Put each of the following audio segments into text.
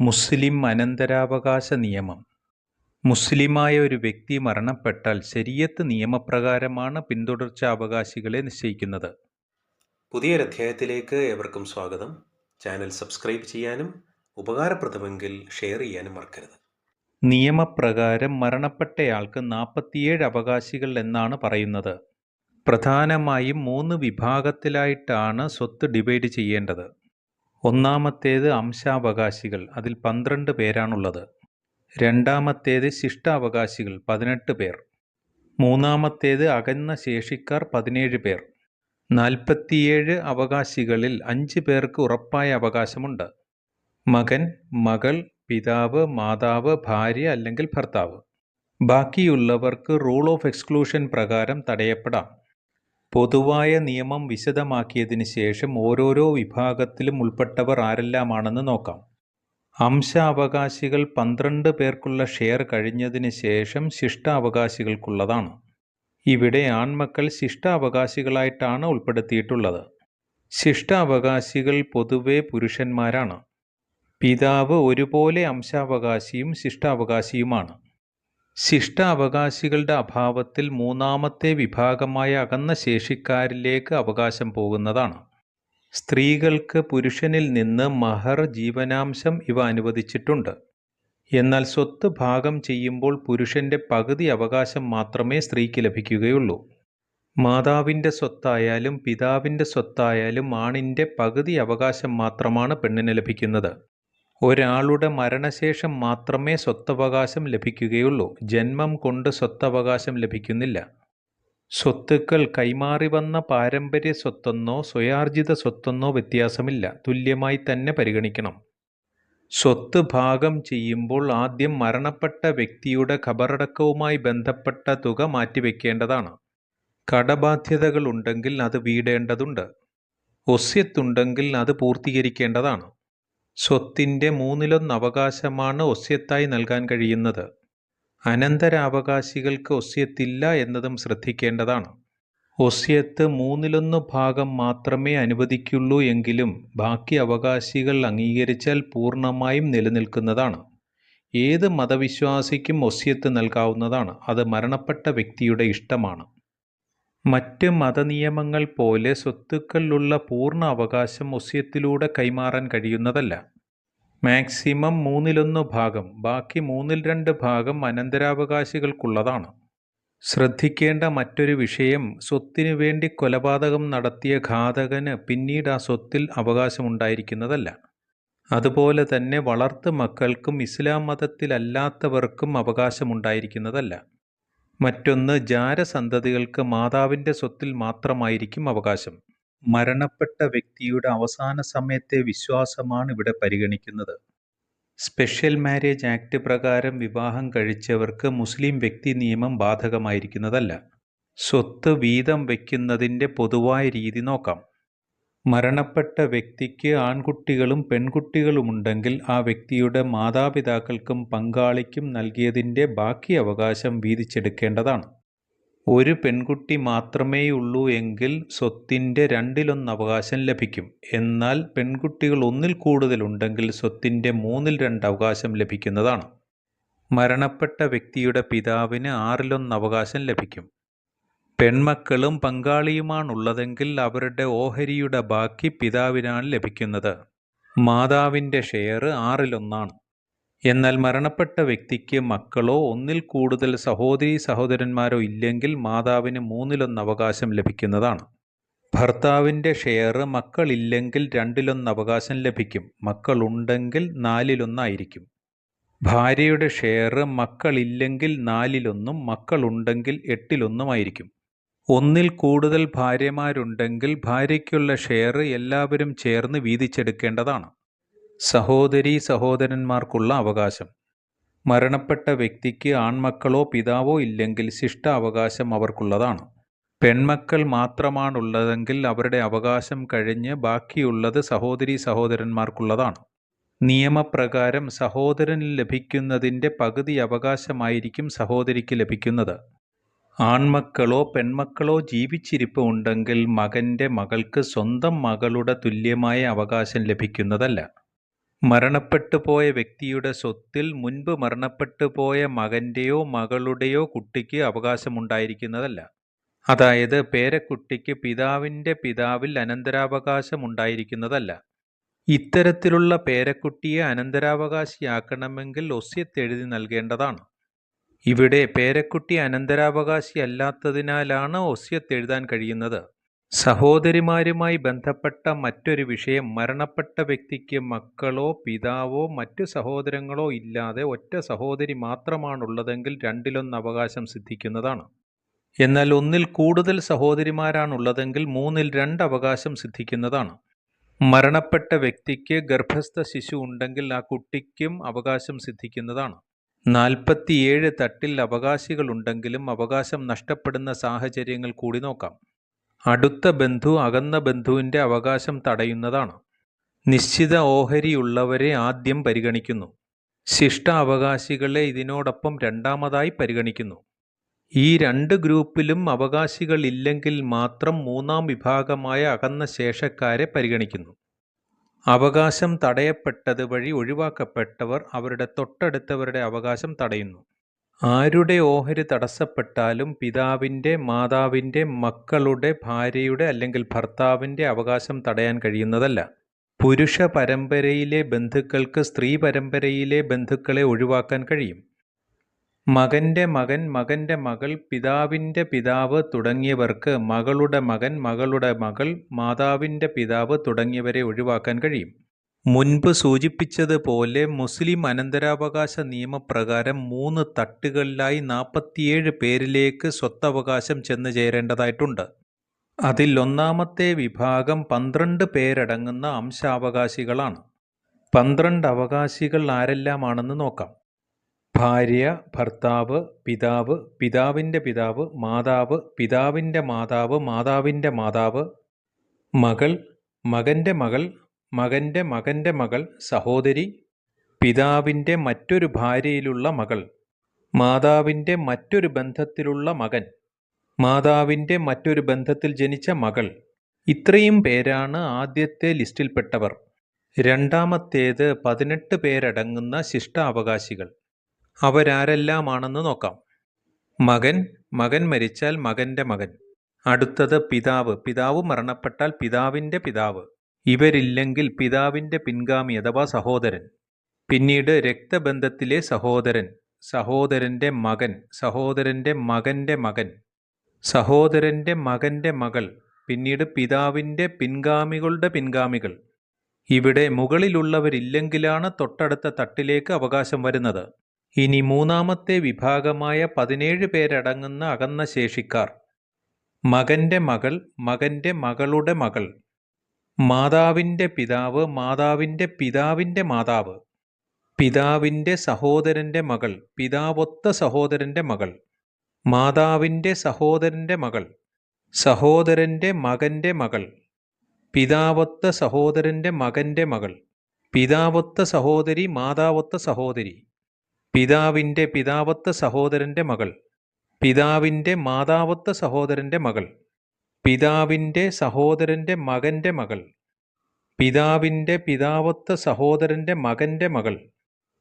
മുസ്ലിം അനന്തരാവകാശ നിയമം. മുസ്ലിമായ ഒരു വ്യക്തി മരണപ്പെട്ടാൽ ശരീഅത്ത് നിയമപ്രകാരമാണ് പിന്തുടർച്ച അവകാശികളെ നിശ്ചയിക്കുന്നത്. പുതിയൊരധ്യായത്തിലേക്ക് ഏവർക്കും സ്വാഗതം. ചാനൽ സബ്സ്ക്രൈബ് ചെയ്യാനും ഉപകാരപ്രദമെങ്കിൽ ഷെയർ ചെയ്യാനും മറക്കരുത്. നിയമപ്രകാരം മരണപ്പെട്ടയാൾക്ക് നാൽപ്പത്തിയേഴ് അവകാശികൾ എന്നാണ് പറയുന്നത്. പ്രധാനമായും മൂന്ന് വിഭാഗത്തിലായിട്ടാണ് സ്വത്ത് ഡിവൈഡ് ചെയ്യേണ്ടത്. ഒന്നാമത്തേത് അംശാവകാശികൾ. അതിൽ പന്ത്രണ്ട് പേരാണുള്ളത്. രണ്ടാമത്തേത് ശിഷ്ടാവകാശികൾ പതിനെട്ട് പേർ. മൂന്നാമത്തേത് അകന്ന ശേഷിക്കാർ പതിനേഴ് പേർ. നാൽപ്പത്തിയേഴ് അവകാശികളിൽ അഞ്ച് പേർക്ക് ഉറപ്പായ അവകാശമുണ്ട്. മകൻ മകൾ പിതാവ് മാതാവ് ഭാര്യ അല്ലെങ്കിൽ ഭർത്താവ്. ബാക്കിയുള്ളവർക്ക് റൂൾ ഓഫ് എക്സ്ക്ലൂഷൻ പ്രകാരം തടയപ്പെടാം. പൊതുവായ നിയമം വിശദമാക്കിയതിന് ശേഷം ഓരോരോ വിഭാഗത്തിലും ഉൾപ്പെട്ടവർ ആരെല്ലാമാണെന്ന് നോക്കാം. അംശാവകാശികൾ പന്ത്രണ്ട് പേർക്കുള്ള ഷെയർ കഴിഞ്ഞതിന് ശേഷം ശിഷ്ടാവകാശികൾക്കുള്ളതാണ്. ഇവിടെ ആൺമക്കൾ ശിഷ്ടാവകാശികളായിട്ടാണ് ഉൾപ്പെടുത്തിയിട്ടുള്ളത്. ശിഷ്ടാവകാശികൾ പൊതുവെ പുരുഷന്മാരാണ്. പിതാവ് ഒരുപോലെ അംശാവകാശിയും ശിഷ്ടാവകാശിയുമാണ്. ശിഷ്ടാവകാശികളുടെ അഭാവത്തിൽ മൂന്നാമത്തെ വിഭാഗമായ അകന്ന ശേഷിക്കാരിലേക്ക് അവകാശം പോകുന്നതാണ്. സ്ത്രീകൾക്ക് പുരുഷനിൽ നിന്ന് മഹർ ജീവനാംശം ഇവ അനുവദിച്ചിട്ടുണ്ട്. എന്നാൽ സ്വത്ത് ഭാഗം ചെയ്യുമ്പോൾ പുരുഷന്റെ പകുതി അവകാശം മാത്രമേ സ്ത്രീക്ക് ലഭിക്കുകയുള്ളൂ. മാതാവിന്റെ സ്വത്തായാലും പിതാവിന്റെ സ്വത്തായാലും ആണിന്റെ പകുതി അവകാശം മാത്രമാണ് പെണ്ണിന് ലഭിക്കുന്നത്. ഒരാളുടെ മരണശേഷം മാത്രമേ സ്വത്തവകാശം ലഭിക്കുകയുള്ളൂ. ജന്മം കൊണ്ട് സ്വത്തവകാശം ലഭിക്കുന്നില്ല. സ്വത്തുക്കൾ കൈമാറി വന്ന പാരമ്പര്യ സ്വത്തെന്നോ സ്വയാർജിത സ്വത്തെന്നോ വ്യത്യാസമില്ല. തുല്യമായി തന്നെ പരിഗണിക്കണം. സ്വത്ത് ഭാഗം ചെയ്യുമ്പോൾ ആദ്യം മരണപ്പെട്ട വ്യക്തിയുടെ ഖബറടക്കവുമായി ബന്ധപ്പെട്ട തുക മാറ്റിവെക്കേണ്ടതാണ്. കടബാധ്യതകൾ ഉണ്ടെങ്കിൽ അത് വീടേണ്ടതുണ്ട്. ഒസ്യത്തുണ്ടെങ്കിൽ അത് പൂർത്തീകരിക്കേണ്ടതാണ്. സ്വത്തിന്റെ മൂന്നിലൊന്ന് അവകാശമാണ് ഒസ്യത്തായി നൽകാൻ കഴിയുന്നത്. അനന്തരാവകാശികൾക്ക് ഒസ്യത്തില്ല എന്നതും ശ്രദ്ധിക്കേണ്ടതാണ്. ഒസ്യത്ത് മൂന്നിലൊന്ന് ഭാഗം മാത്രമേ അനുവദിക്കുള്ളൂ എങ്കിലും ബാക്കി അവകാശികൾ അംഗീകരിച്ചാൽ പൂർണമായും നിലനിൽക്കുന്നതാണ്. ഏത് മതവിശ്വാസിക്കും ഒസ്യത്ത് നൽകാവുന്നതാണ്. അത് മരണപ്പെട്ട വ്യക്തിയുടെ ഇഷ്ടമാണ്. മറ്റ് മതനിയമങ്ങൾ പോലെ സ്വത്തുക്കളിലുള്ള പൂർണ അവകാശം ഒസ്യത്തിലൂടെ കൈമാറാൻ കഴിയുന്നതല്ല. മാക്സിമം മൂന്നിലൊന്ന് ഭാഗം ബാക്കി മൂന്നിൽ രണ്ട് ഭാഗം അനന്തരാവകാശികൾക്കുള്ളതാണ്. ശ്രദ്ധിക്കേണ്ട മറ്റൊരു വിഷയം സ്വത്തിനു വേണ്ടി കൊലപാതകം നടത്തിയ ഘാതകന് പിന്നീട് ആ സ്വത്തിൽ അവകാശമുണ്ടായിരിക്കുന്നതല്ല. അതുപോലെ തന്നെ വളർത്തു മക്കൾക്കും ഇസ്ലാം മതത്തിലല്ലാത്തവർക്കും അവകാശമുണ്ടായിരിക്കുന്നതല്ല. മറ്റൊന്ന് ജാരസന്തതികൾക്ക് മാതാവിന്റെ സ്വത്തിൽ മാത്രമായിരിക്കും അവകാശം. മരണപ്പെട്ട വ്യക്തിയുടെ അവസാന സമയത്തെ വിശ്വാസമാണ് ഇവിടെ പരിഗണിക്കുന്നത്. സ്പെഷ്യൽ മാരേജ് ആക്ട് പ്രകാരം വിവാഹം കഴിച്ചവർക്ക് മുസ്ലിം വ്യക്തി നിയമം ബാധകമായിരിക്കുന്നതല്ല. സ്വത്ത് വീതം വയ്ക്കുന്നതിന്റെ പൊതുവായ രീതി നോക്കാം. മരണപ്പെട്ട വ്യക്തിക്ക് ആൺകുട്ടികളും പെൺകുട്ടികളുമുണ്ടെങ്കിൽ ആ വ്യക്തിയുടെ മാതാപിതാക്കൾക്കും പങ്കാളിക്കും നൽകിയതിന്റെ ബാക്കി അവകാശം വീതിച്ചെടുക്കേണ്ടതാണ്. ഒരു പെൺകുട്ടി മാത്രമേയുള്ളൂ എങ്കിൽ സ്വത്തിന്റെ രണ്ടിലൊന്ന് അവകാശം ലഭിക്കും. എന്നാൽ പെൺകുട്ടികൾ ഒന്നിൽ കൂടുതലുണ്ടെങ്കിൽ സ്വത്തിന്റെ മൂന്നിൽ രണ്ട് അവകാശം ലഭിക്കുന്നതാണ്. മരണപ്പെട്ട വ്യക്തിയുടെ പിതാവിന് ആറിലൊന്ന് അവകാശം ലഭിക്കും. പെൺമക്കളും പങ്കാളിയുമാണുള്ളതെങ്കിൽ അവരുടെ ഓഹരിയുടെ ബാക്കി പിതാവിനാണ് ലഭിക്കുന്നത്. മാതാവിന്റെ ഷെയർ ആറിലൊന്നാണ്. എന്നാൽ മരണപ്പെട്ട വ്യക്തിക്ക് മക്കളോ ഒന്നിൽ കൂടുതൽ സഹോദരി സഹോദരന്മാരോ ഇല്ലെങ്കിൽ മാതാവിന് മൂന്നിലൊന്ന് അവകാശം ലഭിക്കുന്നതാണ്. ഭർത്താവിന്റെ ഷെയർ മക്കളില്ലെങ്കിൽ രണ്ടിലൊന്ന് അവകാശം ലഭിക്കും. മക്കളുണ്ടെങ്കിൽ നാലിലൊന്നായിരിക്കും. ഭാര്യയുടെ ഷെയർ മക്കളില്ലെങ്കിൽ നാലിലൊന്നും മക്കളുണ്ടെങ്കിൽ എട്ടിലൊന്നുമായിരിക്കും. ഒന്നിൽ കൂടുതൽ ഭാര്യമാരുണ്ടെങ്കിൽ ഭാര്യയ്ക്കുള്ള ഷെയർ എല്ലാവരും ചേർന്ന് വീതിച്ചെടുക്കേണ്ടതാണ്. സഹോദരി സഹോദരന്മാർക്കുള്ള അവകാശം. മരണപ്പെട്ട വ്യക്തിക്ക് ആൺമക്കളോ പിതാവോ ഇല്ലെങ്കിൽ ശിഷ്ട അവകാശം അവർക്കുള്ളതാണ്. പെൺമക്കൾ മാത്രമാണുള്ളതെങ്കിൽ അവരുടെ അവകാശം കഴിഞ്ഞ് ബാക്കിയുള്ളത് സഹോദരി സഹോദരന്മാർക്കുള്ളതാണ്. നിയമപ്രകാരം സഹോദരന് ലഭിക്കുന്നതിന്റെ പകുതി അവകാശമായിരിക്കും സഹോദരിക്ക് ലഭിക്കുന്നത്. ആൺമക്കളോ പെൺമക്കളോ ജീവിച്ചിരിപ്പ് ഉണ്ടെങ്കിൽ മകന്റെ മകൾക്ക് സ്വന്തം മകളുടെ തുല്യമായ അവകാശം ലഭിക്കുന്നതല്ല മരണപ്പെട്ടു പോയ വ്യക്തിയുടെ സ്വത്തിൽ മുൻപ് മരണപ്പെട്ടു പോയ മകന്റെയോ മകളുടെയോ കുട്ടിക്ക് അവകാശമുണ്ടായിരിക്കുന്നതല്ല. അതായത് പേരക്കുട്ടിക്ക് പിതാവിന്റെ പിതാവിൽ അനന്തരാവകാശം ഉണ്ടായിരിക്കുന്നതല്ല ഇത്തരത്തിലുള്ള പേരക്കുട്ടിയെ അനന്തരാവകാശിയാക്കണമെങ്കിൽ ഒസ്യത്തെഴുതി നൽകേണ്ടതാണ്. ഇവിടെ പേരക്കുട്ടി അനന്തരാവകാശിയല്ലാത്തതിനാലാണ് ഒസ്യത്ത് എഴുതാൻ കഴിയുന്നത്. സഹോദരിമാരുമായി ബന്ധപ്പെട്ട മറ്റൊരു വിഷയം മരണപ്പെട്ട വ്യക്തിക്ക് മക്കളോ പിതാവോ മറ്റു സഹോദരങ്ങളോ ഇല്ലാതെ ഒറ്റ സഹോദരി മാത്രമാണുള്ളതെങ്കിൽ രണ്ടിലൊന്ന് അവകാശം സിദ്ധിക്കുന്നതാണ്. എന്നാൽ ഒന്നിൽ കൂടുതൽ സഹോദരിമാരാണുള്ളതെങ്കിൽ മൂന്നിൽ രണ്ട് അവകാശം സിദ്ധിക്കുന്നതാണ്. മരണപ്പെട്ട വ്യക്തിക്ക് ഗർഭസ്ഥ ശിശു ഉണ്ടെങ്കിൽ ആ കുട്ടിക്കും അവകാശം സിദ്ധിക്കുന്നതാണ്. നാൽപ്പത്തിയേഴ് തട്ടിൽ അവകാശികളുണ്ടെങ്കിലും അവകാശം നഷ്ടപ്പെടുന്ന സാഹചര്യങ്ങൾ കൂടി നോക്കാം. അടുത്ത ബന്ധു അകന്ന ബന്ധുവിന്റെ അവകാശം തടയുന്നതാണ്. നിശ്ചിത ഓഹരിയുള്ളവരെ ആദ്യം പരിഗണിക്കുന്നു. ശിഷ്ട അവകാശികളെ ഇതിനോടൊപ്പം രണ്ടാമതായി പരിഗണിക്കുന്നു. ഈ രണ്ട് ഗ്രൂപ്പിലും അവകാശികളില്ലെങ്കിൽ മാത്രം മൂന്നാം വിഭാഗമായ അകന്ന ശേഷക്കാരെ പരിഗണിക്കുന്നു. അവകാശം തടയപ്പെട്ടത് വഴി ഒഴിവാക്കപ്പെട്ടവർ അവരുടെ തൊട്ടടുത്തവരുടെ അവകാശം തടയുന്നു. ആരുടെ ഓഹരി തടസ്സപ്പെട്ടാലും പിതാവിന്റെ മാതാവിന്റെ മക്കളുടെ, ഭാര്യയുടെ അല്ലെങ്കിൽ ഭർത്താവിന്റെ അവകാശം തടയാൻ കഴിയുന്നതല്ല. പുരുഷ പരമ്പരയിലെ ബന്ധുക്കൾക്ക് സ്ത്രീ പരമ്പരയിലെ ബന്ധുക്കളെ ഒഴിവാക്കാൻ കഴിയും. മകന്റെ മകൻ, മകന്റെ മകൾ, പിതാവിന്റെ പിതാവ് തുടങ്ങിയവർക്ക് മകളുടെ മകൻ, മകളുടെ മകൾ, മാതാവിന്റെ പിതാവ് തുടങ്ങിയവരെ ഒഴിവാക്കാൻ കഴിയും. മുൻപ് സൂചിപ്പിച്ചതുപോലെ മുസ്ലിം അനന്തരാവകാശ നിയമപ്രകാരം മൂന്ന് തട്ടുകളിലായി നാൽപ്പത്തിയേഴ് പേരിലേക്ക് സ്വത്തവകാശം ചെന്ന് ചേരേണ്ടതായിട്ടുണ്ട്. അതിൽ ഒന്നാമത്തെ വിഭാഗം പന്ത്രണ്ട് പേരടങ്ങുന്ന അംശാവകാശികളാണ്. പന്ത്രണ്ട് അവകാശികൾ ആരെല്ലാമാണെന്ന് നോക്കാം. ഭാര്യ, ഭർത്താവ്, പിതാവ്, പിതാവിന്റെ പിതാവ്, മാതാവ്, പിതാവിന്റെ മാതാവ്, മാതാവിന്റെ മാതാവ്, മകൾ, മകന്റെ മകൾ, മകന്റെ മകന്റെ മകൾ, സഹോദരി, പിതാവിന്റെ മറ്റൊരു ഭാര്യയിലുള്ള മകൾ, മാതാവിന്റെ മറ്റൊരു ബന്ധത്തിലുള്ള മകൻ, മാതാവിന്റെ മറ്റൊരു ബന്ധത്തിൽ ജനിച്ച മകൾ. ഇത്രയും പേരാണ് ആദ്യത്തെ ലിസ്റ്റിൽപ്പെട്ടവർ. രണ്ടാമത്തേത് പതിനെട്ട് പേരടങ്ങുന്ന ശിഷ്ടാവകാശികൾ. അവരാരെല്ലാമാണെന്ന് നോക്കാം. മകൻ, മകൻ മരിച്ചാൽ മകന്റെ മകൻ. അടുത്തത് പിതാവ്, പിതാവ് മരണപ്പെട്ടാൽ പിതാവിന്റെ പിതാവ്. ഇവരില്ലെങ്കിൽ പിതാവിന്റെ പിൻഗാമി അഥവാ സഹോദരൻ. പിന്നീട് രക്തബന്ധത്തിലെ സഹോദരൻ, സഹോദരന്റെ മകൻ, സഹോദരന്റെ മകന്റെ മകൻ, സഹോദരന്റെ മകന്റെ മകൾ, പിന്നീട് പിതാവിന്റെ പിൻഗാമികളുടെ പിൻഗാമികൾ. ഇവിടെ മുകളിലുള്ളവരില്ലെങ്കിലാണ് തൊട്ടടുത്ത തട്ടിലേക്ക് അവകാശം വരുന്നത്. ഇനി മൂന്നാമത്തെ വിഭാഗമായ പതിനേഴ് പേരടങ്ങുന്ന അകന്ന ശേഷിക്കാർ. മകന്റെ മകൾ, മകന്റെ മകളുടെ മകൾ, മാതാവിന്റെ പിതാവ്, മാതാവിന്റെ പിതാവിന്റെ മാതാവ്, പിതാവിന്റെ സഹോദരന്റെ മകൾ, പിതാവൊത്ത സഹോദരന്റെ മകൾ, മാതാവിന്റെ സഹോദരന്റെ മകൾ, സഹോദരന്റെ മകന്റെ മകൾ, പിതാവൊത്ത സഹോദരന്റെ മകന്റെ മകൾ, പിതാവൊത്ത സഹോദരി, മാതാവൊത്ത സഹോദരി, പിതാവിന്റെ പിതാവത്ത സഹോദരന്റെ മകൾ, പിതാവിന്റെ മാതാവത്ത സഹോദരന്റെ മകൾ, പിതാവിന്റെ സഹോദരന്റെ മകന്റെ മകൾ, പിതാവിന്റെ പിതാവത്ത സഹോദരന്റെ മകന്റെ മകൾ,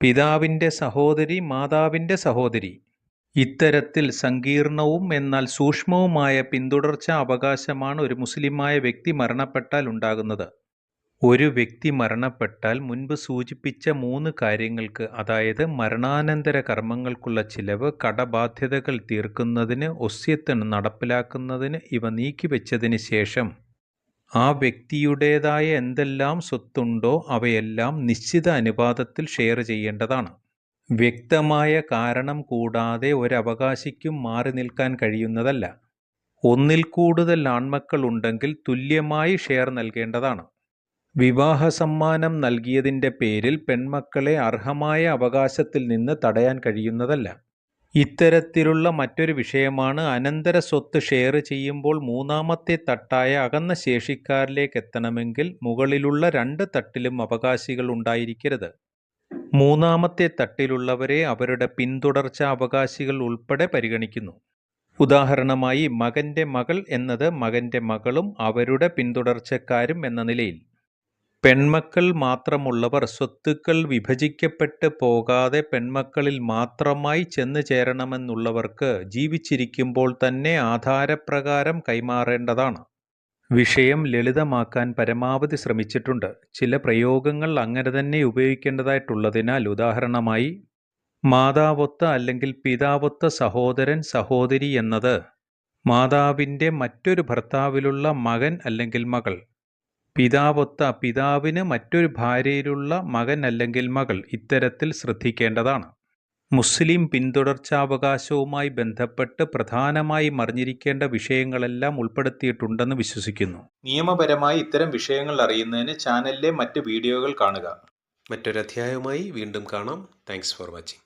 പിതാവിന്റെ സഹോദരി, മാതാവിന്റെ സഹോദരി. ഇത്തരത്തിൽ സങ്കീർണവും എന്നാൽ സൂക്ഷ്മവുമായ പിന്തുടർച്ചാ അവകാശമാണ് ഒരു മുസ്ലിമായ വ്യക്തി മരണപ്പെട്ടാൽ ഉണ്ടാകുന്നത്. ഒരു വ്യക്തി മരണപ്പെട്ടാൽ മുൻപ് സൂചിപ്പിച്ച മൂന്ന് കാര്യങ്ങൾക്ക് അതായത് മരണാനന്തര കർമ്മങ്ങൾക്കുള്ള ചിലവ്, കടബാധ്യതകൾ തീർക്കുന്നതിന്, ഒസ്യത്തൻ നടപ്പിലാക്കുന്നതിന് ഇവ നീക്കിവെച്ചതിന് ശേഷം ആ വ്യക്തിയുടേതായ എന്തെല്ലാം സ്വത്തുണ്ടോ അവയെല്ലാം നിശ്ചിത അനുപാതത്തിൽ ഷെയർ ചെയ്യേണ്ടതാണ്. വ്യക്തമായ കാരണം കൂടാതെ ഒരവകാശിക്കും മാറി നിൽക്കാൻ കഴിയുന്നതല്ല. ഒന്നിൽ കൂടുതൽ ആൺമക്കൾ ഉണ്ടെങ്കിൽ തുല്യമായി ഷെയർ നൽകേണ്ടതാണ്. വിവാഹസമ്മാനം നൽകിയതിന്റെ പേരിൽ പെൺമക്കളെ അർഹമായ അവകാശത്തിൽ നിന്ന് തടയാൻ കഴിയുന്നതല്ല. ഇത്തരത്തിലുള്ള മറ്റൊരു വിഷയമാണ് അനന്തര സ്വത്ത് ഷെയർ ചെയ്യുമ്പോൾ മൂന്നാമത്തെ തട്ടായ അകന്ന ശേഷിക്കാരിലേക്ക് എത്തണമെങ്കിൽ മുകളിലുള്ള രണ്ട് തട്ടിലും അവകാശികൾ ഉണ്ടായിരിക്കരുത്. മൂന്നാമത്തെ തട്ടിലുള്ളവരെ അവരുടെ പിന്തുടർച്ച അവകാശികൾ ഉൾപ്പെടെ പരിഗണിക്കുന്നു. ഉദാഹരണമായി മകന്റെ മകൾ എന്നത് മകന്റെ മകളും അവരുടെ പിന്തുടർച്ചക്കാരും എന്ന നിലയിൽ. പെൺമക്കൾ മാത്രമുള്ളവർ സ്വത്തുക്കൾ വിഭജിക്കപ്പെട്ട് പോകാതെ പെൺമക്കളിൽ മാത്രമായി ചെന്ന് ചേരണമെന്നുള്ളവർക്ക് ജീവിച്ചിരിക്കുമ്പോൾ തന്നെ ആധാരപ്രകാരം കൈമാറേണ്ടതാണ്. വിഷയം ലളിതമാക്കാൻ പരമാവധി ശ്രമിച്ചിട്ടുണ്ട്. ചില പ്രയോഗങ്ങൾ അങ്ങനെ തന്നെ ഉപയോഗിക്കേണ്ടതായിട്ടുള്ളതിനാൽ ഉദാഹരണമായി മാതാവൊത്ത അല്ലെങ്കിൽ പിതാവൊത്ത സഹോദരൻ സഹോദരി എന്നത് മാതാവിന്റെ മറ്റൊരു ഭർത്താവിലുള്ള മകൻ അല്ലെങ്കിൽ മകൾ പിതാവൊത്ത പിതാവിന് മറ്റൊരു ഭാര്യയിലുള്ള മകൻ അല്ലെങ്കിൽ മകൾ ഇത്തരത്തിൽ ശ്രദ്ധിക്കേണ്ടതാണ്. മുസ്ലിം പിന്തുടർച്ചാവകാശവുമായി ബന്ധപ്പെട്ട് പ്രധാനമായി മറിഞ്ഞിരിക്കേണ്ട വിഷയങ്ങളെല്ലാം ഉൾപ്പെടുത്തിയിട്ടുണ്ടെന്ന് വിശ്വസിക്കുന്നു. നിയമപരമായി ഇത്തരം വിഷയങ്ങൾ അറിയുന്നതിന് ചാനലിലെ മറ്റ് വീഡിയോകൾ കാണുക. മറ്റൊരധ്യായവുമായി വീണ്ടും കാണാം. Thanks for watching